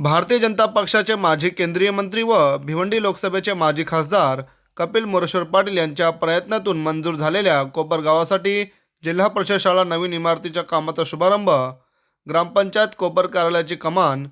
भारतीय जनता पक्षाचे माजी केंद्रीय मंत्री व भिवंडी लोकसभेचे माजी खासदार कपिल मोरेश्वर पाटील यांच्या प्रयत्नातून मंजूर झालेल्या कोपर गावासाठी जिल्हा परिषद शाळा नवीन इमारतीच्या कामाचा शुभारंभ ग्रामपंचायत कोपर कार्यालयाची कमान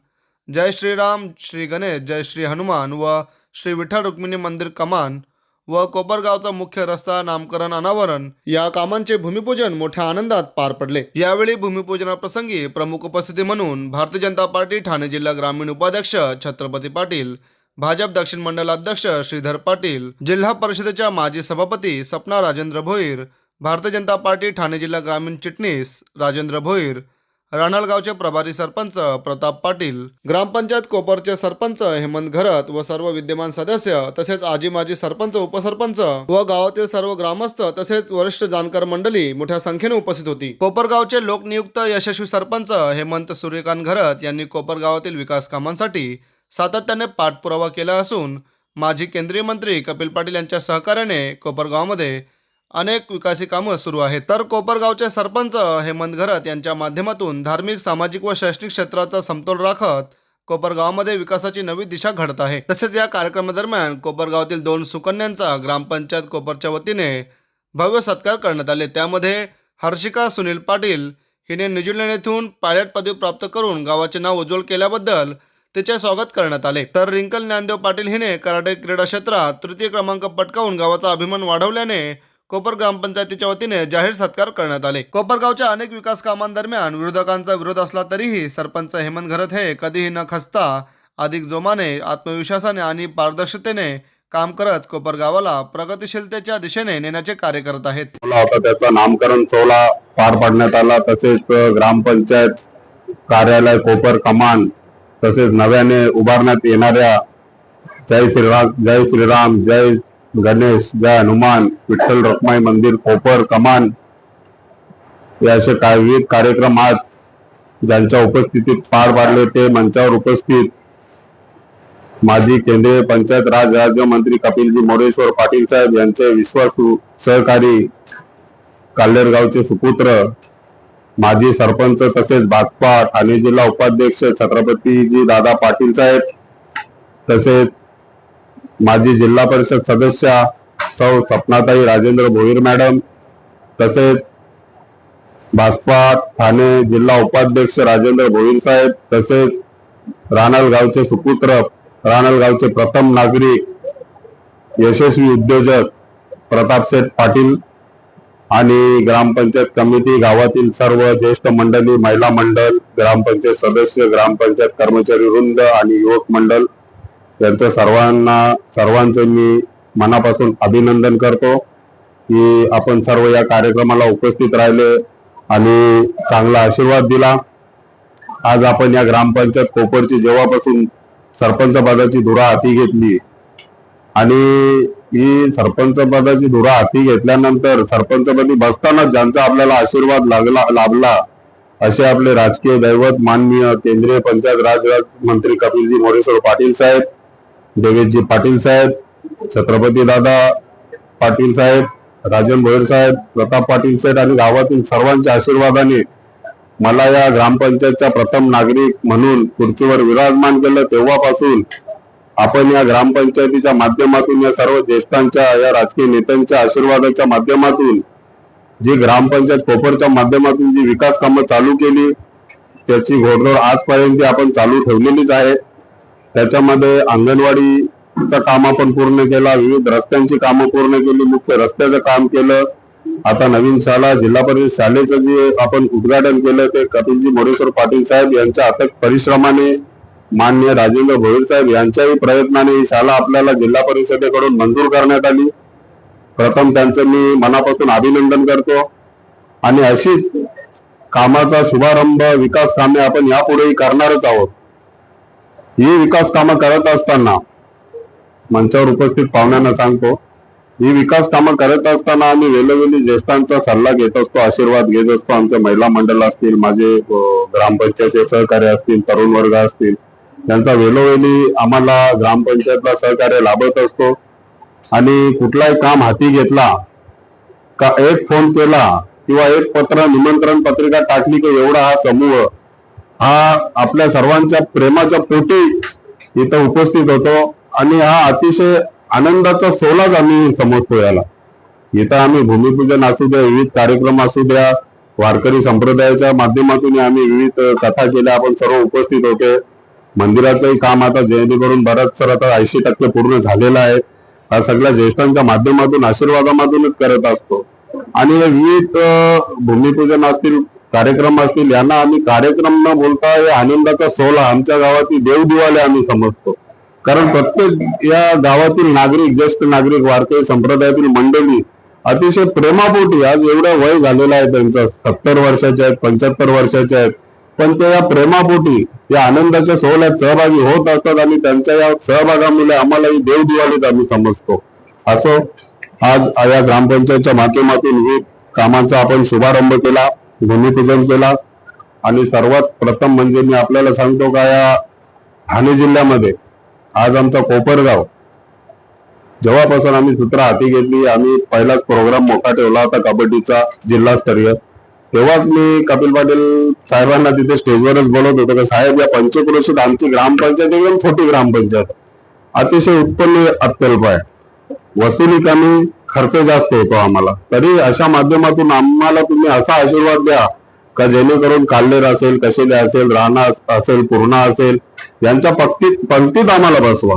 जय श्रीराम श्री गणेश जय श्री हनुमान व श्री विठ्ठल रुक्मिणी मंदिर कमान व कोपरगावचा मुख्य रस्ता नामकरण अनावरण या कामांचे भूमिपूजन मोठ्या आनंदात पार पडले. यावेळी भूमिपूजनाप्रसंगी प्रमुख उपस्थिती म्हणून भारतीय जनता पार्टी ठाणे जिल्हा ग्रामीण उपाध्यक्ष छत्रपती पाटील भाजप दक्षिण मंडल अध्यक्ष श्रीधर पाटील जिल्हा परिषदेच्या माजी सभापती सपना राजेंद्र भोईर भारतीय जनता पार्टी ठाणे जिल्हा ग्रामीण चिटणीस राजेंद्र भोईर राणालगावचे प्रभारी सरपंच प्रताप पाटील ग्रामपंचायत कोपरचे सरपंच हेमंत घरत व सर्व विद्यमान सदस्य तसेच आजी माजी सरपंच उपसरपंच व गावातील सर्व ग्रामस्थ तसेच वरिष्ठ जाणकार मंडळी मोठ्या संख्येने उपस्थित होती. कोपरगावचे लोकनियुक्त यशस्वी सरपंच हेमंत सूर्यकांत घरत यांनी कोपरगावातील विकास कामांसाठी सातत्याने पाठपुरावा केला असून माजी केंद्रीय मंत्री कपिल पाटील यांच्या सहकार्याने कोपरगावमध्ये अनेक विकासी कामं सुरू आहेत. तर कोपरगावचे सरपंच हेमंत घरत यांच्या माध्यमातून धार्मिक सामाजिक व शैक्षणिक क्षेत्राचा समतोल राखत कोपरगावमध्ये विकासाची नवी दिशा घडत आहे. तसेच या कार्यक्रमादरम्यान कोपरगावातील दोन सुकन्यांचा ग्रामपंचायत कोपरच्या वतीने भव्य सत्कार करण्यात आले. त्यामध्ये हर्षिका सुनील पाटील हिने न्यूझीलंड येथून पायलट पदवी प्राप्त करून गावाचे नाव उज्ज्वल केल्याबद्दल तिचे स्वागत करण्यात आले. तर रिंकल ज्ञानदेव पाटील हिने कराटे क्रीडा क्षेत्रात तृतीय क्रमांक पटकावून गावाचा अभिमान वाढवल्याने कोपर ग्रामपंचायतीच्या वतीने जाहीर सत्कार करण्यात आले. कोपरगावच्या अनेक विकास कामांदरम्यान विरोधकांचा विरोध असला तरीही सरपंच हेमंत घरत हे कधीही न खचता अधिक जोमाने आत्मविश्वासाने आणि पारदर्शकतेने काम करत कोपरगावाला प्रगतिशीलतेच्या दिशेने नेण्याचे कार्य करत आहेत. होता त्याचा नामकरण सोहळा पार पाडण्यात आला. तसेच ग्रामपंचायत कार्यालय कोपर कमान तसेच नव्याने उभारण्यात येणाऱ्या जय श्रीराम जय श्रीराम जय गणेश जय हनुमान विठ्ठल रखमाई मंदिर कोपर कमान हे असे काय विविध कार्यक्रम आज ज्यांच्या उपस्थितीत पार पाडले ते मंचावर उपस्थित माजी केंद्रीय पंचायत राज राज्यमंत्री कपिलजी मोरेश्वर पाटील साहेब यांचे विश्वासू सहकारी कालेरगावचे सुपुत्र माजी सरपंच तसेच भाजपा ठाणे जिल्हा उपाध्यक्ष छत्रपतीजी दादा पाटील साहेब तसेच माजी जिल्हा परिषद सदस्य सौ सपनाताई राजेंद्र भोईर मॅडम तसेच भाजपा ठाणे जिल्हा उपाध्यक्ष राजेंद्र भोईर साहेब तसेच राणलगावचे सुपुत्र राणलगावचे प्रथम नागरिक यशस्वी उद्योजक प्रतापशेठ पाटील आणि ग्रामपंचायत कमिटी गावातील सर्व ज्येष्ठ मंडळी महिला मंडळ ग्रामपंचायत सदस्य ग्रामपंचायत कर्मचारी वृंद आणि युवक मंडळ यांचं सर्वांना सर्वांचं मी मनापासून अभिनंदन करतो की आपण सर्व या कार्यक्रमाला उपस्थित राहिले आणि चांगला आशीर्वाद दिला. आज आपण या ग्रामपंचायत कोपरची जेव्हापासून सरपंच पदाची धुरा हाती घेतली आणि ही सरपंच पदाची धुरा हाती घेतल्यानंतर सरपंचपदी बसताना ज्यांचा आपल्याला आशीर्वाद लागला लाभला असे आपले राजकीय दैवत माननीय केंद्रीय पंचायत राज मंत्री कपिलजी मोरेश्वर पाटील साहेब देवेशजी पाटील साहेब छत्रपती दादा पाटील साहेब राजन भोईर साहेब प्रताप पाटील साहेब आणि गावातील सर्वांच्या आशीर्वादाने मला या ग्रामपंचायतचा प्रथम नागरिक म्हणून खुर्चीवर विराजमान केलं. तेव्हापासून आपण या ग्रामपंचायतीच्या माध्यमातून या सर्व ज्येष्ठांच्या या राजकीय नेत्यांच्या आशीर्वादाच्या माध्यमातून जी ग्रामपंचायत कोपरच्या माध्यमातून जी विकास कामं चालू केली त्याची घोडदौड आजपर्यंत आपण चालू ठेवलेलीच आहे. त्याच्यामध्ये अंगणवाडीचं काम आपण पूर्ण केला विविध रस्त्यांची कामं पूर्ण केली मुख्य रस्त्याचं काम केलं. आता नवीन शाळा जिल्हा परिषद शाळेचं जे आपण उद्घाटन केलं ते कपिलजी मोरेश्वर पाटील साहेब यांच्या अथक परिश्रमाने मान्य राजेंद्र भोईर साहेब यांच्याही प्रयत्नाने ही शाळा आपल्याला जिल्हा परिषदेकडून मंजूर करण्यात आली. प्रथम त्यांचं मी मनापासून अभिनंदन करतो. आणि अशीच कामाचा शुभारंभ विकास कामे आपण यापुढेही करणारच आहोत. ही विकास कामं करत असताना मंचावर उपस्थित पाहुण्यांना सांगतो ही विकास कामं करत असताना आम्ही वेळोवेळी ज्येष्ठांचा सल्ला घेत असतो आशीर्वाद घेत असतो. आमच्या महिला मंडळ असतील माझे ग्रामपंचायतचे सहकार्य असतील तरुण वर्ग असतील त्यांचा वेळोवेळी आम्हाला ग्रामपंचायतला सहकार्य लाभत असतो. आणि कुठलाही काम हाती घेतला का एक फोन केला किंवा एक पत्र निमंत्रण पत्रिका टाकली की एवढा हा समूह हा आपल्या सर्वांच्या प्रेमाच्या पोटी इथं उपस्थित होतो आणि हा अतिशय आनंदाचा सोलाच आम्ही समजतो याला इथं आम्ही भूमिपूजन असू द्या विविध कार्यक्रम असू द्या वारकरी संप्रदायाच्या माध्यमातून आम्ही विविध कथा केल्या आपण सर्व उपस्थित होते. मंदिराचंही काम आता जेणेकरून बराच सर आता ऐंशी टक्के पूर्ण झालेलं आहे. हा सगळ्या ज्येष्ठांच्या माध्यमातून आशीर्वादामधूनच करत असतो. आणि हे विविध भूमिपूजन असतील कार्यक्रम असतील यांना आम्ही कार्यक्रम न बोलता या आनंदाचा सोहळा आमच्या गावातील देवदिवाले आम्ही समजतो. कारण प्रत्येक या गावातील नागरिक ज्येष्ठ नागरिक वारकरी संप्रदायातील मंडळी अतिशय प्रेमापोटी आज एवढं वय झालेलं आहे त्यांचं सत्तर वर्षाचे आहेत पंच्याहत्तर वर्षाचे आहेत. पण ते या प्रेमापोटी या आनंदाच्या सोहळ्यात सहभागी होत असतात आणि त्यांच्या या सहभागामुळे आम्हाला ही देवदिवाळीत आम्ही समजतो. असो आज या ग्रामपंचायतच्या माध्यमातून विविध कामांचा आपण शुभारंभ केला. भूमिपूजन केला. आणि सर्वात प्रथम म्हणजे मी आपल्याला सांगतो का या ठाणे जिल्ह्यामध्ये आज आमचा कोपरगाव जेव्हापासून आम्ही सूत्र हाती घेतली आम्ही पहिलाच प्रोग्राम मोठा ठेवला होता कबड्डीचा जिल्हास्तरीय. तेव्हाच मी कपिल पाटील साहेबांना तिथे स्टेजवरच बोलत होतो की साहेब या पंचक्रोशीत आमची ग्रामपंचायत एकदम छोटी ग्रामपंचायत. अतिशय उत्पन्न अत्यल्प आहे. वसुली कमी खर्च जास्त होतो आम्हाला. तरी अशा माध्यमातून आम्हाला तुम्ही असा आशीर्वाद द्या का जेणेकरून काल्लेर असेल कशेले असेल राणा असेल पूर्णा असेल यांच्या पंक्तीत पंक्तीत आम्हाला बसवा.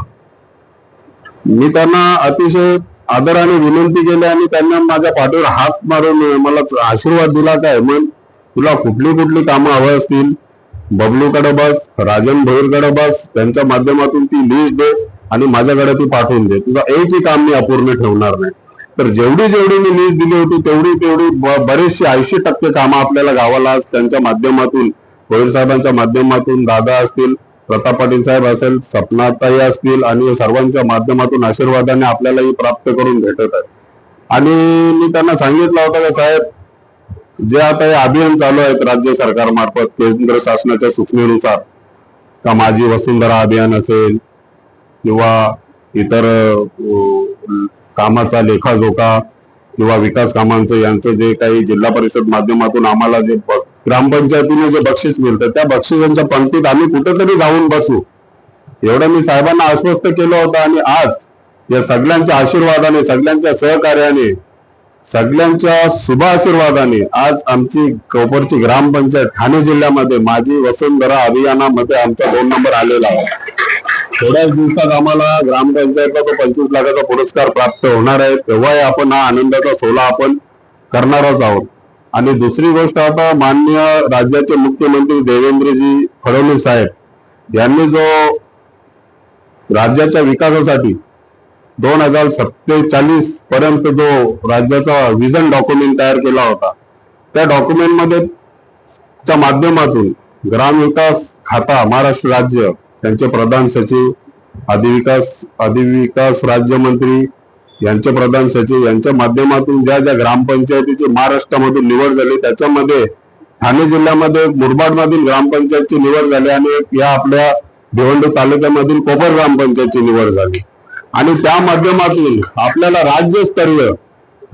मी त्यांना अतिशय आदराने विनंती केली आणि त्यांना माझ्या पाठीवर हात मारून मला आशीर्वाद दिला काय? मग तुला कुठली कुठली कामं हवं असतील? बबलूकडे बस राजन भोईरकडे बस त्यांच्या माध्यमातून ती लिस्ट दे आणि माझ्याकडे ती पाठवून दे. तुझा एकही काम मी अपूर्ण ठेवणार नाही. तर जेवढी जेवढी मी लीज दिली होती तेवढी तेवढी बरेचशे बरेचशी ऐंशी टक्के कामं आपल्याला गावाला आज त्यांच्या माध्यमातून भोईर साहेबांच्या माध्यमातून दादा असतील प्रताप पाटील साहेब असेल सपनाताई असतील आणि सर्वांच्या माध्यमातून आशीर्वादाने आपल्यालाही प्राप्त करून भेटत आहे आणि मी त्यांना सांगितलं होतं का साहेब जे आता हे अभियान चालू आहेत राज्य सरकारमार्फत केंद्र शासनाच्या सूचनेनुसार का माझी वसुंधरा अभियान असेल किंवा इतर कामाचा लेखाजोखा किंवा विकास कामांचं यांचं जे काही जिल्हा परिषद माध्यमातून आम्हाला जे ग्रामपंचायतीने जे बक्षीस मिळतं त्या बक्षिसांच्या पंक्तीत आम्ही कुठेतरी जाऊन बसू. एवढं मी साहेबांना आश्वस्त केलं होतं आणि आज या सगळ्यांच्या आशीर्वादाने सगळ्यांच्या सहकार्याने सगळ्यांच्या शुभ आशीर्वादाने आज आमची कोपरची ग्रामपंचायत ठाणे जिल्ह्यामध्ये माझी वसुंधरा अभियानामध्ये आमचा दोन नंबर आलेला आहे. थोड्याच दिवसात आम्हाला ग्रामपंचायतला तो पंचवीस लाखाचा पुरस्कार प्राप्त होणार आहे. तेव्हाही आपण हा आनंदाचा सोहळा आपण करणारच आहोत. आणि दुसरी गोष्ट आता माननीय राज्याचे मुख्यमंत्री देवेंद्रजी फडणवीस साहेब यांनी जो राज्याच्या विकासासाठी दोन हजार सत्तेचाळीस पर्यंत जो राज्याचा विजन डॉक्युमेंट तयार केला होता त्या डॉक्युमेंटमध्ये च्या माध्यमातून ग्रामविकास खाता महाराष्ट्र राज्य त्यांचे प्रधान सचिव अधिविकास अधिविकास राज्यमंत्री यांचे प्रधान सचिव यांच्या माध्यमातून ज्या ज्या ग्रामपंचायतीची महाराष्ट्रामधून निवड झाली त्याच्यामध्ये ठाणे जिल्ह्यामध्ये मुरबाड मधील ग्रामपंचायतची निवड झाली आणि या आपल्या भिवंडी तालुक्यामधील कोपर ग्रामपंचायतची निवड झाली. आणि त्या माध्यमातून आपल्याला राज्यस्तरीय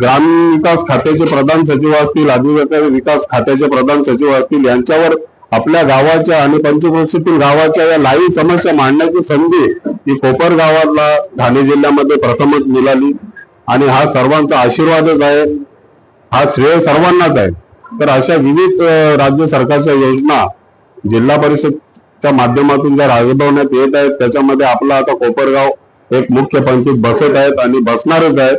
ग्रामीण विकास खात्याचे प्रधान सचिव असतील आदिवासी विकास खात्याचे प्रधान सचिव असतील यांच्यावर आपल्या गावाच्या आणि पंचक्रोशीतील गावाच्या या लाईव्ह समस्या मांडण्याची संधी ही कोपर गावाला ठाणे जिल्ह्यामध्ये प्रथमच मिळाली. आणि हा सर्वांचा आशीर्वादच आहे. हा श्रेय सर्वांनाच आहे. तर अशा विविध राज्य सरकारच्या योजना जिल्हा परिषदच्या माध्यमातून ज्या राबवण्यात येत आहेत त्याच्यामध्ये आपला आता कोपरगाव एक मुख्य पंक्तीत बसत आहेत आणि बसणारच आहेत.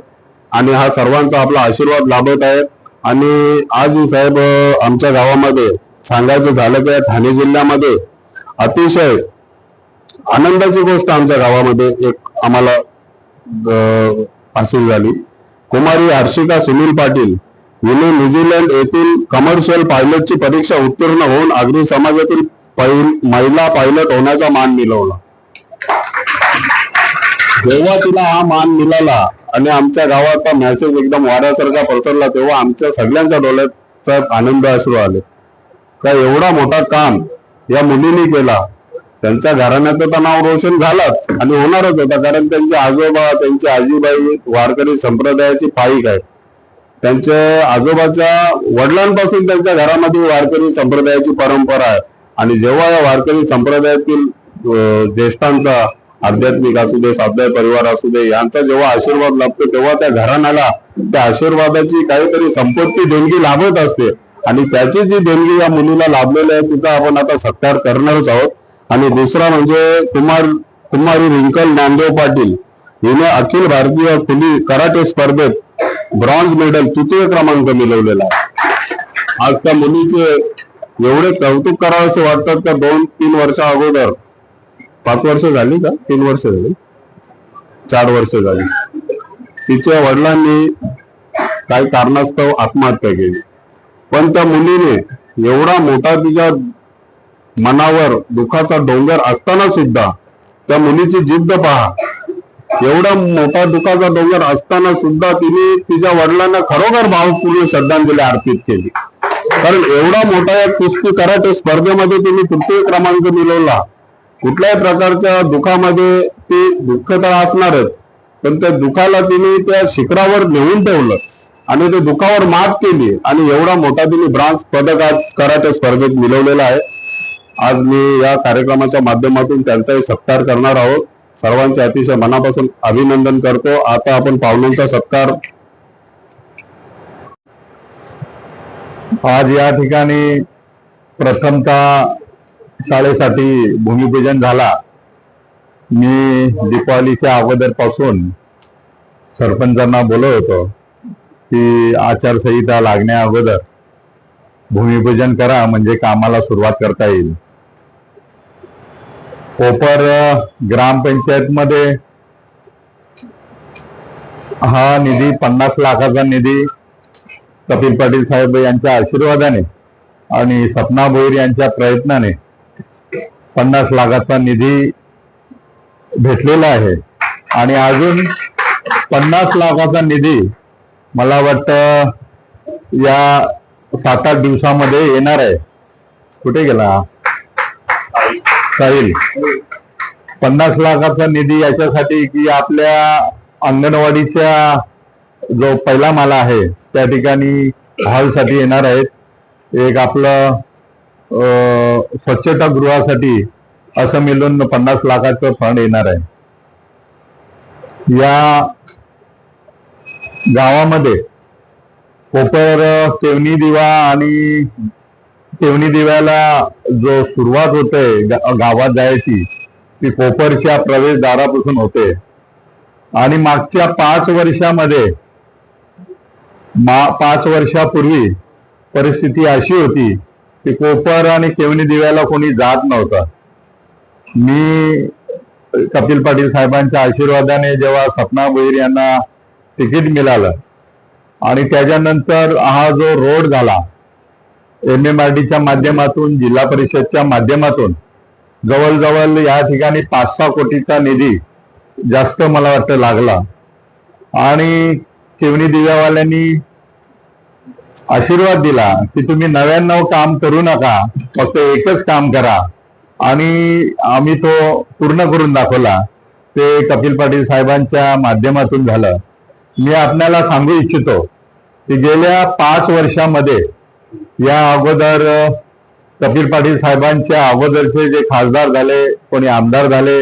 आणि हा सर्वांचा आपला आशीर्वाद लाभत आहे आणि आज साहेब आमच्या गावामध्ये सांगायचं झालं की ठाणे जिल्ह्यामध्ये अतिशय आनंदाची गोष्ट आमच्या गावामध्ये एक आम्हाला हासिल झाली. कुमारी हर्षिका सुनील पाटील हिने न्यूझीलंड येथील कमर्शियल पायलटची परीक्षा उत्तीर्ण होऊन अग्नि समाजातील पहिल- महिला पायलट होण्याचा मान मिळवला. जेव्हा तिला हा मान मिळाला आणि आमच्या गावाचा मेसेज एकदम वाऱ्यासारखा पसरला तेव्हा आमच्या सगळ्यांच्या डोळ्यात आनंद अश्रू आले. का एवढा मोठा काम या मुलीने केला? त्यांच्या घराण्याचं तर नाव रोशन झालाच आणि होणारच होता. कारण त्यांचे आजोबा त्यांची आजीबाई वारकरी संप्रदायाची पाईक आहे त्यांच्या आजोबाच्या वडिलांपासून त्यांच्या घरामध्ये वारकरी संप्रदायाची परंपरा आहे. आणि जेव्हा या वारकरी संप्रदायातील ज्येष्ठांचा आध्यात्मिक असू दे साध्याय परिवार असू दे यांचा जेव्हा आशीर्वाद लाभतो तेव्हा त्या घराण्याला त्या आशीर्वादाची काहीतरी संपत्ती देणगी लाभत असते. आणि त्याची जी देणगी या मुलीला लाभलेली आहे तिचा आपण आता सत्कार करणारच आहोत. आणि दुसरा म्हणजे कुमार कुमारी रिंकल नामदेव पाटील. हिने अखिल भारतीय खुली कराटे स्पर्धेत ब्रॉन्झ मेडल तृतीय क्रमांक मिळवलेला आहे. आज त्या मुलीचे एवढे कौतुक करावे असे वाटतात का? दोन तीन वर्षा अगोदर. पाच वर्ष झाली का? तीन वर्ष झाली. चार वर्ष झाली. तिच्या वडिलांनी काही कारणास्तव आत्महत्या केली. पण त्या मुलीने एवढा मोठा तिच्या मनावर दुखाचा डोंगर असताना सुद्धा त्या मुलीची जिद्द पहा. एवढा मोठा दुखाचा डोंगर असताना सुद्धा तिने तिच्या वडिलांना खरोखर भावपूर्ण श्रद्धांजली अर्पित केली. कारण एवढा मोठा या कुस्ती कराटे स्पर्धेमध्ये तिने तृतीय क्रमांक मिळवला. कुठल्याही प्रकारच्या दुखामध्ये ते दुःख तर असणारच पण त्या दुखाला तिने त्या शिखरावर नेऊन ठेवलं. आणि ते दुखावर मात केली आणि एवढा मोठा तिने ब्रांच पदक आज कराटे स्पर्धेत मिळवलेला आहे. आज मी या कार्यक्रमाच्या माध्यमातून त्यांचाही सत्कार करणार आहोत. सर्वांचे अतिशय मनापासून अभिनंदन करतो. आता आपण पाहुण्यांचा सत्कार. आज या ठिकाणी प्रथमतः शाळेसाठी भूमिपूजन झाला. मी दीपावलीच्या अगोदरपासून सरपंचांना बोलत होतो. की आचारसंहिता लागण्या अगोदर भूमिपूजन करा म्हणजे कामाला सुरुवात करता येईल. कोपर ग्रामपंचायत मध्ये हा निधी पन्नास लाखाचा निधी कपिल पाटील साहेब यांच्या आशीर्वादाने आणि सपना भोईर यांच्या प्रयत्नाने पन्नास लाखाचा निधी भेटलेला आहे. आणि अजून पन्नास लाखाचा निधी मला वाटतं या सात आठ दिवसामध्ये येणार आहे. कुठे गेला? साहिल. पन्नास लाखाचा निधी याच्यासाठी की आपल्या अंगणवाडीच्या जो पहिला माला आहे त्या ठिकाणी हॉलसाठी येणार आहेत. एक आपलं अं, स्वच्छता गृहासाठी असं मिळून पन्नास लाखाचं फंड येणार आहे. या गावामध्ये. कोपर केवणी दिवा आणि तेवणी दिव्याला जो सुरुवात होते गावात जायची ती कोपरच्या प्रवेशद्वारापासून होते. आणि मागच्या पाच वर्षामध्ये मा पाच वर्षापूर्वी परिस्थिती अशी होती की कोपर आणि केवणी दिव्याला कोणी जात नव्हतं. मी कपिल पाटील साहेबांच्या आशीर्वादाने जेव्हा सपना भोईर यांना तिकीट मिळालं. आणि त्याच्यानंतर हा जो रोड झाला एम एम आर डीच्या माध्यमातून जिल्हा परिषदच्या माध्यमातून जवळजवळ या ठिकाणी पाच सहा कोटीचा निधी जास्त मला वाटतं लागला. आणि चिवणी दिव्यावाल्यांनी आशीर्वाद दिला की तुम्ही नव्याण्णव काम करू नका फक्त एकच काम करा. आणि आम्ही तो पूर्ण करून दाखवला. ते कपिल पाटील साहेबांच्या माध्यमातून झालं. मी आपल्याला सांगू इच्छितो की गेल्या पाच वर्षामध्ये या अगोदर कबीर कपिल पाटील साहेबांच्या अगोदरचे जे खासदार झाले कोणी आमदार झाले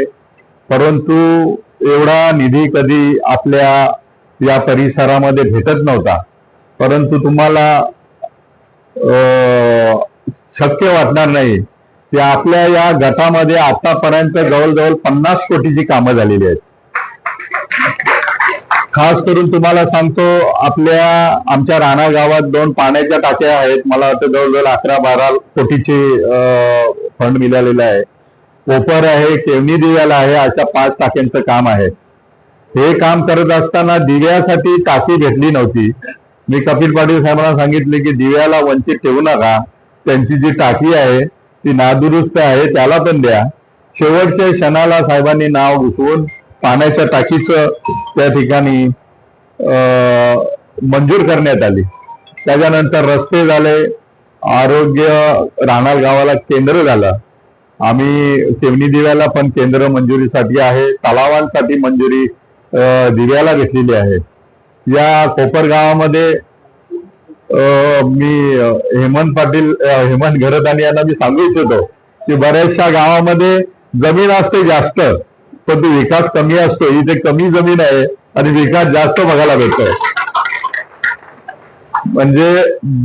परंतु एवढा निधी कधी आपल्या या परिसरामध्ये भेटत नव्हता. परंतु तुम्हाला शक्य वाटणार नाही की आपल्या या गटामध्ये आतापर्यंत जवळजवळ पन्नास कोटीची कामं झालेली आहेत. खास करून तुम्हाला सांगतो आपल्या आमच्या राणा गावात दोन पाण्याच्या टाक्या आहेत. मला वाटतं जवळजवळ अकरा बारा कोटीचे फंड मिळालेलं आहे. कोपर आहे केवणी दिव्याला आहे अशा पाच टाक्यांचं काम आहे. हे काम करत असताना दिव्यासाठी टाकी भेटली नव्हती. मी कपिल पाटील साहेबांना सांगितले की दिव्याला वंचित ठेवू नका. त्यांची जी टाकी आहे ती नादुरुस्त आहे त्याला पण द्या. शेवटच्या क्षणाला साहेबांनी नाव घुसवून पाण्याच्या टाकीचं त्या ठिकाणी मंजूर करण्यात आली. त्याच्यानंतर रस्ते झाले आरोग्य राहणार गावाला केंद्र झालं. आम्ही शिवनी दिव्याला पण केंद्र मंजुरीसाठी आहे तलावांसाठी मंजुरी दिव्याला घेतलेली आहे. या कोपर गावामध्ये मी हेमंत पाटील हेमंत घरदानी यांना मी सांगू इच्छितो की बऱ्याचशा गावामध्ये जमीन असते जास्त. पण तो विकास कमी असतो इथे कमी जमीन आहे आणि विकास जास्त बघायला भेटतोय. म्हणजे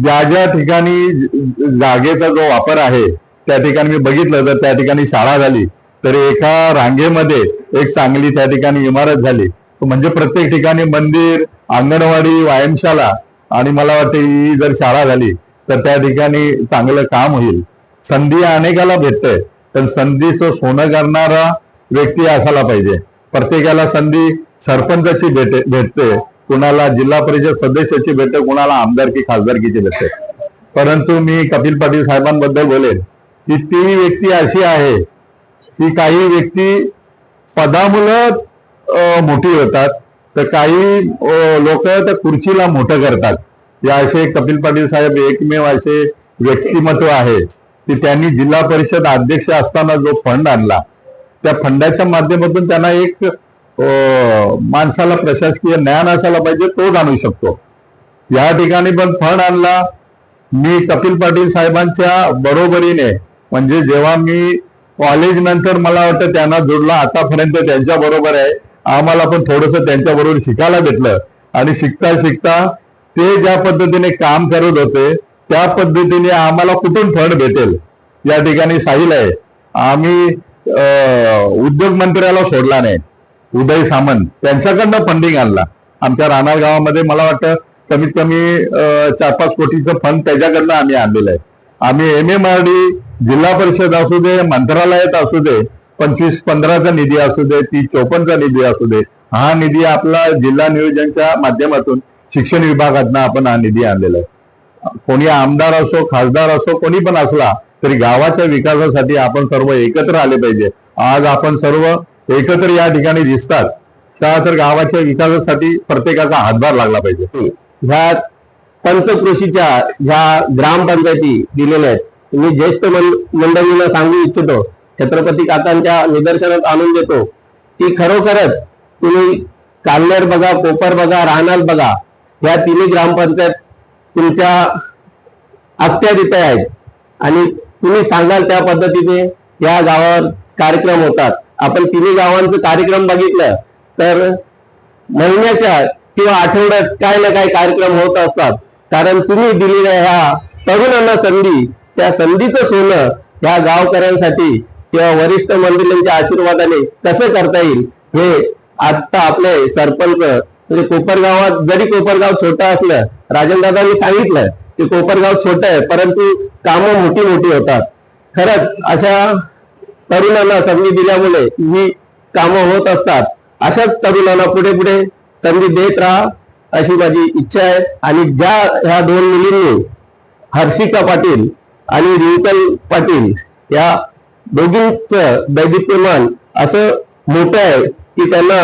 ज्या ज्या ठिकाणी जागेचा जो वापर आहे त्या ठिकाणी मी बघितलं तर त्या ठिकाणी शाळा झाली तर एका रांगेमध्ये एक चांगली त्या ठिकाणी इमारत झाली. म्हणजे प्रत्येक ठिकाणी मंदिर अंगणवाडी व्यायामशाला आणि मला वाटते ही जर शाळा झाली तर त्या ठिकाणी चांगलं काम होईल. संधी अनेकाला भेटतंय पण संधीचं सोनं करणारा व्यक्ती असायला पाहिजे. प्रत्येकाला संधी सरपंचाची भेटे भेटते. कुणाला जिल्हा परिषद सदस्याची भेटते कुणाला आमदारकी खासदारकीची भेटते. परंतु मी कपिल पाटील साहेबांबद्दल बोलेन की ती व्यक्ती अशी आहे की काही व्यक्ती पदामुळं अं, मोठी होतात तर काही लोक त्या खुर्चीला मोठं करतात. या असे कपिल पाटील साहेब एकमेव असे व्यक्तिमत्व आहे की त्यांनी जिल्हा परिषद अध्यक्ष असताना जो फंड आणला त्या फंडाच्या माध्यमातून त्यांना एक अं, माणसाला प्रशासकीय ज्ञान असायला पाहिजे तोच आणू शकतो. या ठिकाणी पण फंड आणला. मी कपिल पाटील साहेबांच्या बरोबरीने म्हणजे जेव्हा मी कॉलेज नंतर मला वाटतं त्यांना जोडला आतापर्यंत त्यांच्या बरोबर आहे. आम्हाला पण थोडस त्यांच्या बरोबर शिकायला भेटलं. आणि शिकता शिकता ते ज्या पद्धतीने काम करत होते त्या पद्धतीने आम्हाला कुठून फंड भेटेल? या ठिकाणी साहिल आहे. आम्ही उद्योग मंत्र्याला सोडला नाही. उदय सामंत. त्यांच्याकडनं फंडिंग आणला. आमच्या राहणार गावामध्ये मला वाटतं कमीत कमी अं, चार पाच कोटीचं फंड त्याच्याकडनं आम्ही आणलेलं आहे. आम्ही एम एम आर डी जिल्हा परिषद असू दे मंत्रालयात असू दे पंचवीस पंधराचा निधी असू दे तीस चौपन्नचा निधी असू दे हा निधी आपला जिल्हा नियोजनच्या माध्यमातून शिक्षण विभागातनं आपण हा निधी आणलेला आहे. कोणी आमदार असो खासदार असो कोणी पण असला तरी गावाच्या विकासासाठी आपण सर्व एकत्र आले पाहिजे. आज आपण सर्व एकत्र या ठिकाणी दिसतात. त्या तर गावाच्या विकासासाठी प्रत्येकाचा हातभार लागला पाहिजे. ह्या पंचकृषीच्या ज्या ग्रामपंचायती दिलेल्या आहेत मी ज्येष्ठ मंडळींना सांगू इच्छितो छत्रपती काकांच्या निदर्शनात आणून देतो की खरोखरच तुम्ही कालनेर बघा कोपर बघा राहणार बघा ह्या तिन्ही ग्रामपंचायत तुमच्या अखत्या आहेत. आणि तुम्ही सांगाल त्या पद्धतीने या गावावर कार्यक्रम होतात. आपण तिन्ही गावांचं कार्यक्रम बघितलं तर महिन्याच्या किंवा आठवड्यात काय ना काय कार्यक्रम होत असतात. कारण तुम्ही दिलेल्या ह्या तरुणांना संधी त्या संधीचं सोनं ह्या गावकऱ्यांसाठी किंवा वरिष्ठ मंडळींच्या आशीर्वादाने कसं करता येईल हे आता आपले सरपंच म्हणजे कोपरगावात जरी कोपरगाव छोटं असलं राजनदादांनी सांगितलं की कोपरगाव छोट आहे परंतु कामं मोठी मोठी होतात. खरंच अशा तरुणांना संधी दिल्यामुळे ही कामं होत असतात. अशाच तरुणांना पुढे पुढे संधी देत राहा अशी माझी इच्छा आहे. आणि ज्या ह्या दोन मुलींनी हर्षिका पाटील आणि रिंकल पाटील या दोघींच दैदिप्यमान असं मोठं आहे की त्यांना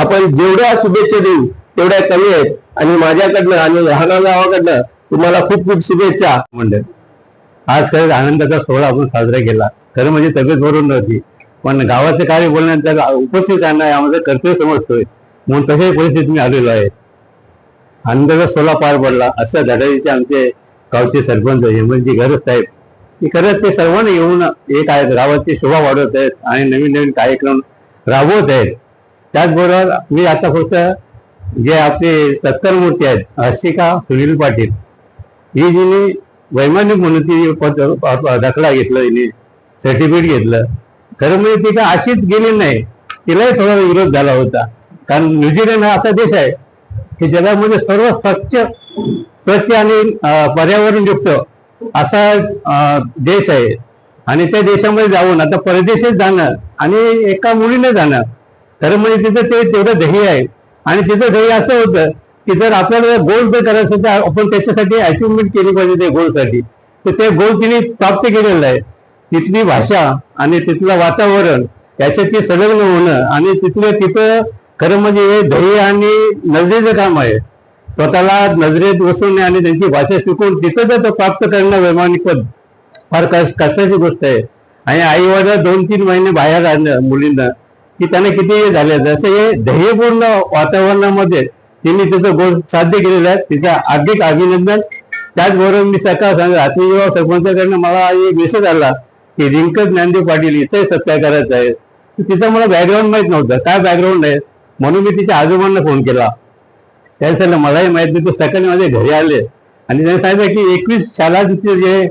आपण जेवढ्या शुभेच्छा देऊ तेवढ्या कमी आहेत. आणि माझ्याकडनं आणि राहणार गावाकडनं तुम्हाला खूप खूप शुभेच्छा. मंडळ आज खरंच आनंदाचा सोहळा आपण साजरा केला. खरं म्हणजे तब्येत बरोबर नव्हती. पण गावाचं कार्य बोलण्याचा उपस्थित राहणं यामध्ये कर्तव्य समजतोय. म्हणून तशाही परिस्थितीत मी आलेलो आहे. आनंदाचा सोहळा पार पडला. असं धडाईचे आमचे गावचे सरपंच हेमंतजी गरज साहेब. की खरंच ते सर्वांना येऊन एक आहेत गावाची शोभा वाढवत आहेत आणि नवीन नवीन कार्यक्रम राबवत आहेत. त्याचबरोबर मी आता फक्त जे आपले सत्तर मूर्ती आहेत हर्षिका सुनील पाटील ही जिने वैमानिक म्हणून ती पद दाखला घेतला तिने सर्टिफिकेट घेतलं. खरं म्हणजे ती काय अशीच गेली नाही. तिलाही थोडा विरोध झाला होता. कारण न्यूझीलंड हा असा देश आहे की जगामध्ये सर्व स्वच्छ स्वच्छ आणि पर्यावरणयुक्त असा देश आहे. आणि त्या देशामध्ये जाऊन आता परदेशात जाणं आणि एका मुलीने जाणं. खरं म्हणजे तिथं ते तेवढं ध्येय आहे. आणि तिथं ध्येय असं होतं की जर आपल्याला गोल जर करायचं तर आपण त्याच्यासाठी अचिव्हमेंट केली पाहिजे त्या गोलसाठी तर ते गोल तिने प्राप्त केलेलं आहे. तिथली भाषा आणि तिथलं वातावरण याच्यात संलग्न होणं आणि तिथलं तिथं खरं म्हणजे हे ध्येय आणि नजरेचं काम आहे. स्वतःला नजरेत बसवणे आणि त्यांची भाषा शिकून तिथं जर तो प्राप्त करणं वैमानिक पद फार कष्टाची गोष्ट आहे. आणि आई वडील दोन तीन महिने बाहेर आणलं मुलींना की त्यांना किती हे झाले जसं हे ध्येयपूर्ण वातावरणामध्ये तिने तिचं गोल साध्य केलेलं आहे. तिचं अधिक अभिनंदन. त्याचबरोबर मी सकाळ सांग रात्री जेव्हा सरपंचाकडनं मला एक मेसेज आला की रिंकत ज्ञानदेव पाटील इथं सत्कार करायचं आहे तर तिचा मला बॅकग्राऊंड माहीत नव्हतं. काय बॅकग्राऊंड आहे? म्हणून मी तिच्या आजोबांना फोन केला. त्याने सांगितलं मलाही माहीत नाही तो सकाळी माझ्या घरी आले. आणि त्याने सांगितलं की एकवीस शाळा तिथे जे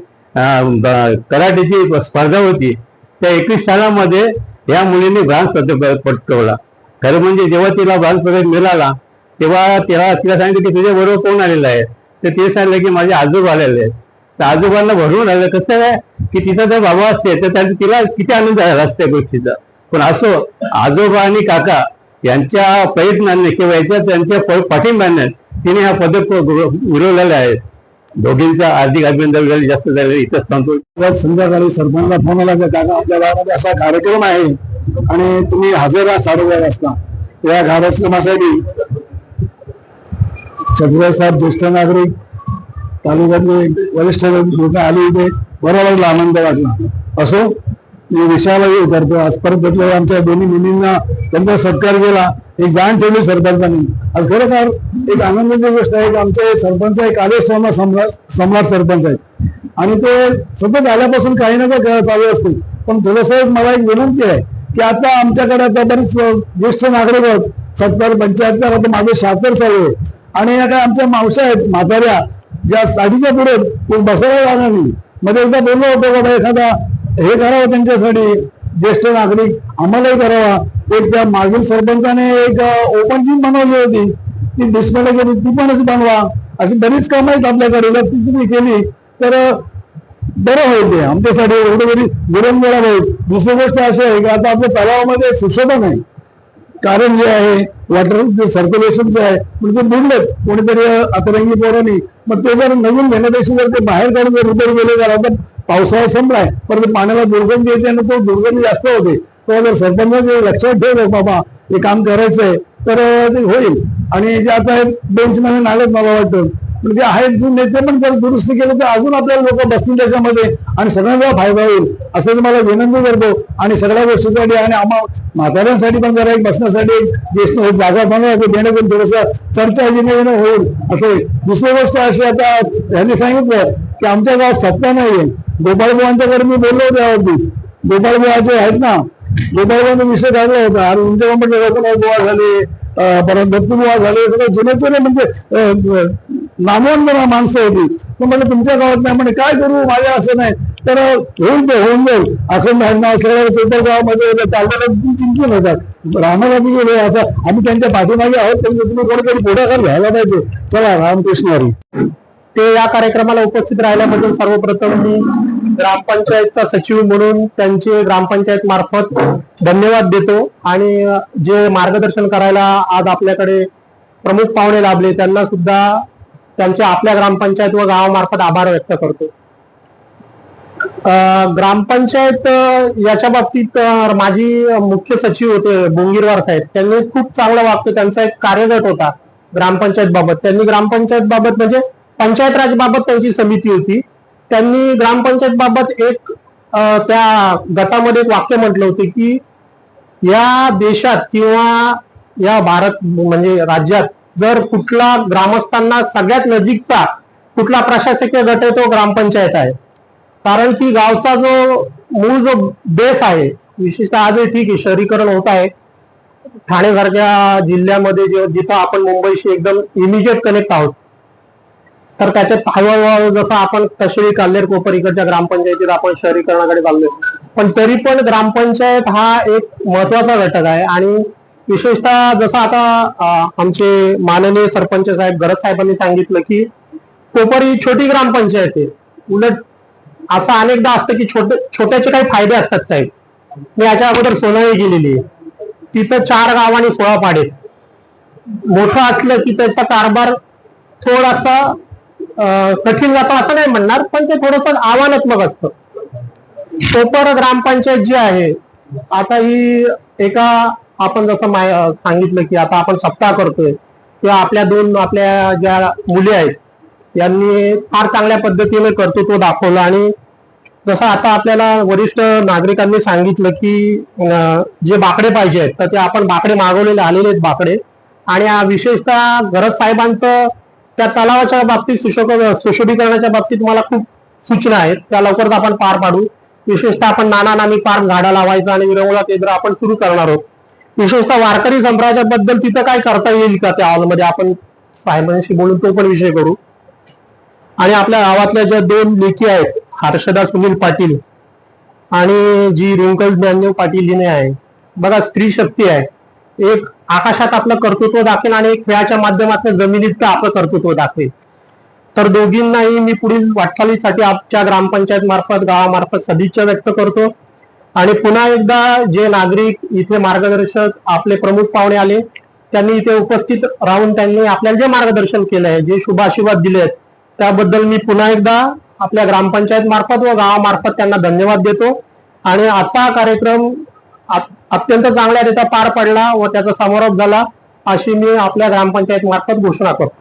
कराटेची स्पर्धा होती त्या एकवीस शाळामध्ये या मुलीने ब्रांज पद पटकवला. खरं म्हणजे जेव्हा तिला ब्रांज पदक मिळाला तेव्हा तिला तिला सांगितलं की तुझ्या बरोबर कोण आलेलं आहे? तर ते सांगितलं की माझे आजोबा आलेले आहेत. तर आजोबांना भरून आलं. कसं आहे की तिचा जर बाबा असते तर त्यांचा तिला किती आनंद झाला असते गोष्टीचा. पण असो आजोबा आणि काका यांच्या प्रयत्नाने किंवा याच्या त्यांच्या पाठिंब्याने तिने हा पदक उरवलेला आहे दोघींचा आर्थिक अभिनंदन जास्त झालेलं इथंच थांबतो. संध्याकाळी सरपंचला फोन आला की काका आपल्या गावामध्ये असा कार्यक्रम आहे आणि तुम्ही हजर राहा असता वाजता. या कार्यक्रमासाठी छत्रपती साहेब ज्येष्ठ नागरिक तालुक्यातले वरिष्ठ लोक आले इथे बरोबर आनंद वाटला. असो मी विषयालाही करतो आज परत घेतलेल्या आमच्या दोन्ही मुलींना त्यांचा सत्कार केला. एक जाण ठेवली सरपंचांनी. आज खरोखर एक आनंदाची गोष्ट आहे की आमचे सरपंच एक आदेश सम्राट सम्राट सरपंच आहेत. आणि ते सतत आल्यापासून काही ना काही चालू असते. पण थोडस मला एक विनंती आहे की आता आमच्याकडे आता बरेच ज्येष्ठ नागरिक आहेत. सत्तर पंच्याहत्तर आता माझे शहात्तर चालू आहे आणि या काय आमच्या मावशा आहेत म्हाताऱ्या ज्या साडीच्या पुढे बसायला जाणार नाही. मध्ये एकदा बोललो होतो बाबा एखादा हे करावं त्यांच्यासाठी ज्येष्ठ नागरिक आम्हालाही करावा. एक त्या मागील सरपंचाने एक ओपन जिम बनवली होती. ती डिस्प्ले केली ती पण बनवा. अशी बरीच कामं आहेत आपल्याकडे जर ती तुम्ही केली. तर बरं होईल ते. आमच्यासाठी एवढं तरी विरंगुळा होईल. दुसरी गोष्ट अशी आहे की आता आपल्या तलावामध्ये सुशोभन आहे. कारण जे आहे वॉटर जे सर्क्युलेशनचं आहे म्हणजे बुडलं कोणीतरी अतरंगी पोरांनी मग ते जर नवीन घेण्यापेक्षा जर ते बाहेर काढून जर रुपये गेले तर आता पावसाळा संपलाय. परंतु पाण्याला दुर्गंधी येते आणि तो दुर्गंधी जास्त होते. तेव्हा जर सरपंच जे लक्षात ठेवलं बाबा हे काम करायचंय तर ते होईल. आणि जे आता बेंच नवीन आलेत मला वाटतं. म्हणजे आहेत जे नेते पण जर दुरुस्ती केलं तर अजून आपल्याला लोक बसतील त्याच्यामध्ये. आणि सगळ्यांना फायदा होईल. असं तुम्हाला मला विनंती करतो. आणि सगळ्या गोष्टीसाठी आणि आम्हा म्हाताऱ्यांसाठी पण जरा एक बसण्यासाठी एक ज्येष्ठ जागा बनवा देणं जेणेकरून थोडस चर्चा येणं होईल. असं दुसरी गोष्ट अशी आता ह्यांनी सांगितलं की आमच्या गावात सत्ता नाहीये. गोपाळबुवांच्याकडे मी बोललो त्यावरती गोपाळबुवाचे आहेत ना गोपाळबुवांचा विषय काढला होता. आणि तुमच्या पण गोपाळ बुवा झाले. परत दत्तबुवा झाले. सगळे जुने जुने म्हणजे अं, माणसं होती. तर म्हणजे तुमच्या गावात नाही. म्हणे काय करू? माझ्या असं नाही. तर होऊन दे होऊन जाईल अखंड हरणा सगळं पेपर गावामध्ये चालताना होतात रामाला गेले असं. आम्ही त्यांच्या पाठीमागे आहोत पण तुम्ही कोणीतरी पुढाकार घ्यायला पाहिजे. चला रामकृष्ण हरी. ते या कार्यक्रमाला उपस्थित राहिल्याबद्दल सर्वप्रथम मी ग्रामपंचायतचा सचिव म्हणून त्यांचे ग्रामपंचायत मार्फत धन्यवाद देतो. आणि जे मार्गदर्शन करायला आज आपल्याकडे प्रमुख पाहुणे लाभले त्यांना सुद्धा त्यांचे आपल्या ग्रामपंचायत व गावामार्फत आभार व्यक्त करतो. ग्रामपंचायत याच्या बाबतीत माझी मुख्य सचिव होते बोंगीरवार साहेब. त्यांनी खूप चांगलं वागतो. त्यांचा एक कार्यगट होता ग्रामपंचायत बाबत. त्यांनी ग्रामपंचायत बाबत म्हणजे पंचायत राज बाबत त्यांची समिती होती. त्यांनी ग्रामपंचायत बाबत एक त्या गटामध्ये एक वाक्य म्हटलं होते की या देशात किंवा या भारत म्हणजे राज्यात जर कुठला ग्रामस्थांना सगळ्यात नजीकचा कुठला प्रशासकीय गट आहे तो ग्रामपंचायत आहे. कारण की गावचा जो मूळ जो बेस आहे विशेषतः आजही ठीक आहे शहरीकरण होत आहे. ठाणेसारख्या जिल्ह्यामध्ये जे जिथं आपण मुंबईशी एकदम इमिजिएट कनेक्ट आहोत. तर त्याच्यात हळूहळू जसं आपण कशेळी काल्लेर कोपर इकडच्या ग्रामपंचायतीत आपण शहरीकरणाकडे चाललोय. पण तरी पण ग्रामपंचायत हा एक महत्त्वाचा घटक आहे आणि विशेषतः जसं आता आमचे माननीय सरपंच साहेब गरज साहेबांनी सांगितलं की कोपरी ही छोटी ग्रामपंचायत आहे उलट असं अनेकदा असतं की छोटे छोट्याचे काही फायदे असतात साहेब. मी याच्या अगोदर सोनाई गेलेली आहे. तिथं चार गाव आणि सोळा पाडे मोठं असलं की त्याचा कारभार थोडासा कठीण जातो असं नाही म्हणणार पण ते थोडस आव्हानात्मक असतं. कोपर ग्रामपंचायत जी आहे आता ही एका आपण जसं माय- सांगितलं की आता आपण सप्ताह करतोय किंवा आपल्या दोन आपल्या ज्या मुली आहेत यांनी फार चांगल्या पद्धतीने कर्तृत्व दाखवलं आणि जसं आता आपल्याला वरिष्ठ नागरिकांनी सांगितलं की जे बाकडे पाहिजे आहेत तर ते आपण बाकडे मागवलेले आलेले आहेत बाकडे. आणि विशेषतः गरज साहेबांचं त्या तलावाच्या बाबतीत सुशोभ सुशोभीकरणाच्या बाबतीत मला खूप सूचना आहेत. त्या लवकरच आपण पार पाडू. विशेषतः आपण नाना नानी पार्क झाडं लावायचं आणि विरंगुळा केंद्र आपण सुरू करणार आहोत. विशेषतः वारकरी संप्रदायाबद्दल तिथं काय करता येईल का त्या हॉलमध्ये आपण साहेबांशी बोलून तो पण विषय करू. आणि आपल्या गावातल्या ज्या दोन लेखी आहेत हर्षदा सुनील पाटील आणि जी रिंकल ज्ञानदेव पाटील हिने आहे बघा स्त्री शक्ती आहे. एक आकाशात आपलं कर्तृत्व दाखेल आणि एक खेळाच्या माध्यमातून जमिनीत आपलं कर्तृत्व दाखेल तर दोघींनाही मी पुढील वाटचालीसाठी आमच्या ग्रामपंचायत मार्फत गावामार्फत सदिच्छा व्यक्त करतो. आणि पुन्हा एकदा जे नागरिक इथे मार्गदर्शक आपले प्रमुख पाहुणे आले त्यांनी इथे उपस्थित राहून त्यांनी आपल्याला जे मार्गदर्शन केलं आहे जे शुभाशीर्वाद दिले आहेत त्याबद्दल मी पुन्हा एकदा आपल्या ग्रामपंचायत मार्फत व गावामार्फत त्यांना धन्यवाद देतो. आणि आता हा कार्यक्रम अत्यंत चांगल्या रीत्या पार पडला व त्याचा समारोप झाला अशी मी आपल्या ग्रामपंचायत मार्फत घोषणा करतो.